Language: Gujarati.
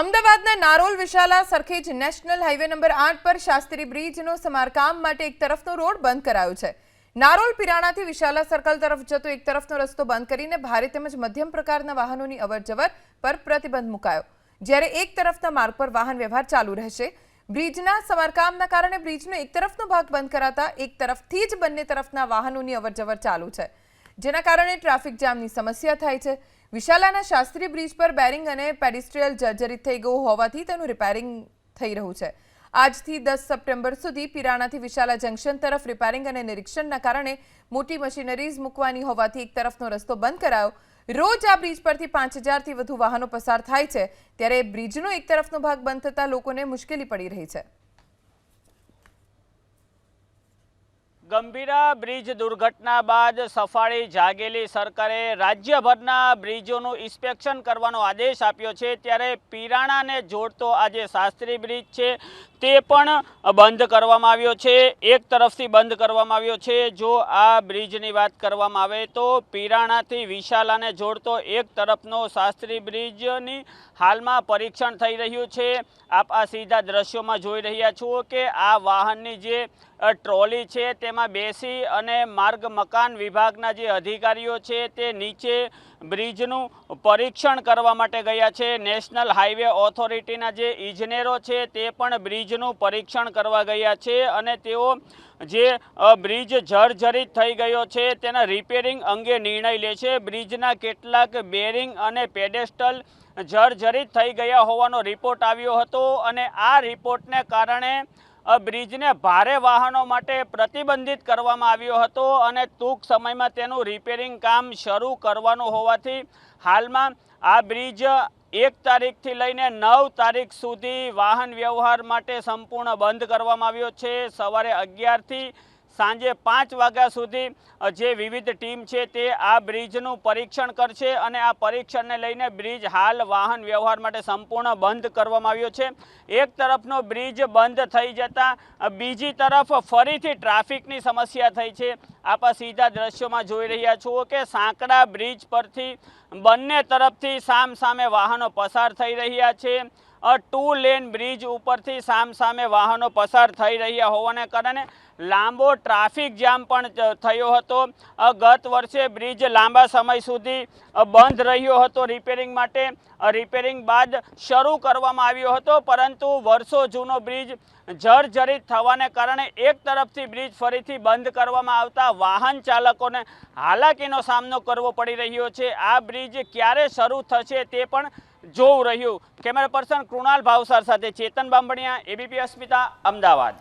અમદાવાદના Narol Vishala Sarkhej national highway number આઠ પર શાસ્ત્રી બ્રિજનો સમારકામ માટે એક તરફનો રોડ બંધ કરાયો છે. નારોલ પિરાણાથી વિશાલા સર્કલ તરફ જતો એક તરફનો રસ્તો બંધ કરીને ભારે તેમજ મધ્યમ પ્રકારના વાહનોની અવરજવર પર પ્રતિબંધ મુકાયો. જ્યારે એક તરફના માર્ગ પર વાહન વ્યવહાર ચાલુ રહેશે. બ્રિજના સમારકામના કારણે બ્રિજનો એક તરફનો ભાગ બંધ કરાતા એક તરફથી જ બંને તરફના વાહનોની અવરજવર ચાલુ છે. જેના કારણે ટ્રાફિક જામની સમસ્યા થાય છે. વિશાલાના શાસ્ત્રી બ્રિજ પર બેરિંગ અને પેડિસ્ટ્રીયલ જર્જરિત થઈ ગયું હોવાથી તેનું રિપેરિંગ થઈ રહ્યું છે. આજથી દસ સપ્ટેમ્બર સુધી પિરાણાથી વિશાલા જંકશન તરફ રિપેરિંગ અને નિરીક્ષણના કારણે મોટી મશીનરીઝ મૂકવાની હોવાથી એક તરફનો રસ્તો બંધ કરાયો. રોજ આ બ્રિજ પરથી પાંચ હજારથી વધુ વાહનો પસાર થાય છે. ત્યારે બ્રિજનો એક તરફનો ભાગ બંધ થતાં લોકોને મુશ્કેલી પડી રહી છે. ગંભીરા બ્રિજ દુર્ઘટના બાદ સફાળી જાગેલી સરકારે રાજ્યભરના બ્રિજોનું ઇન્સ્પેક્શન કરવાનો આદેશ આપ્યો છે. ત્યારે પીરાણાને જોડતો આ જે શાસ્ત્રી બ્રિજ છે. તે પણ બંધ કરવામાં આવ્યો છે. એક તરફથી બંધ કરવામાં આવ્યો છે. જો આ બ્રિજની વાત કરવામાં આવે તો પીરાણાથી વિશાલાને જોડતો એક તરફનો શાસ્ત્રી બ્રિજની હાલમાં પરીક્ષણ થઈ રહ્યું છે. આપ આ સીધા દ્રશ્યોમાં જોઈ રહ્યા છો કે આ વાહનની જે ટ્રોલી છે, તેમાં બેસી અને માર્ગ મકાન વિભાગના જે અધિકારીઓ છે, તે નીચે બ્રિજનું પરીક્ષણ કરવા માટે ગયા છે. નેશનલ હાઈવે ઓથોરિટીના જે ઇજનેરો છે, તે પણ બ્રિજનું પરીક્ષણ કરવા ગયા છે અને તેઓ જે બ્રિજ જર્જરિત થઈ ગયો છે, તેના રિપેરિંગ અંગે નિર્ણય લે છે. બ્રિજના કેટલાક બેરિંગ અને પેડેસ્ટલ જર્જરિત થઈ ગયા હોવાનો રિપોર્ટ આવ્યો હતો અને આ રિપોર્ટને કારણે બ્રિજને ભારે વાહનો માટે પ્રતિબંધિત કરવામાં આવ્યો હતો અને ટૂંક સમયમાં તેનું રિપેરિંગ કામ શરૂ કરવાનું હોવાથી હાલમાં આ બ્રિજ એક તારીખથી લઈને નવ તારીખ સુધી વાહન વ્યવહાર માટે સંપૂર્ણ બંધ કરવામાં આવ્યો છે. સવારે અગિયારથી સાંજે પાંચ વાગ્યા સુધી જે વિવિધ ટીમ છે તે આ બ્રિજનું પરીક્ષણ કરશે અને આ પરીક્ષણને લઈને બ્રિજ હાલ વાહન વ્યવહાર માટે સંપૂર્ણ બંધ કરવામાં આવ્યો છે. એક તરફનો બ્રિજ બંધ થઈ જતાં બીજી તરફ ફરીથી ટ્રાફિકની સમસ્યા થઈ છે. આપ સીધા દ્રશ્યોમાં જોઈ રહ્યા છો કે સાંકડા બ્રિજ પરથી બંને તરફથી સામ સામે વાહનો પસાર થઈ રહ્યા છે. ટુ લેન બ્રિજ ઉપરથી સામ સામે વાહનો પસાર થઈ રહ્યા હોવાને કારણે લાંબો ટ્રાફિક જામ પણ થયો હતો. ગત વર્ષે બ્રિજ લાંબા સમય સુધી બંધ રહ્યો હતો રિપેરિંગ માટે. રિપેરિંગ બાદ શરૂ કરવામાં આવ્યો હતો, પરંતુ વર્ષો જૂનો બ્રિજ જર્જરિત થવાને કારણે એક તરફથી બ્રિજ ફરીથી બંધ કરવામાં આવતા વાહન ચાલકોને હાલાકીનો સામનો કરવો પડી રહ્યો છે. આ બ્રિજ ક્યારે શરૂ થશે તે પણ જોવું રહ્યું. કેમેરા પર્સન કૃણાલ ભાવસાર સાથે ચેતન બાંબણીયા એબીપી અસ્મિતા, અમદાવાદ.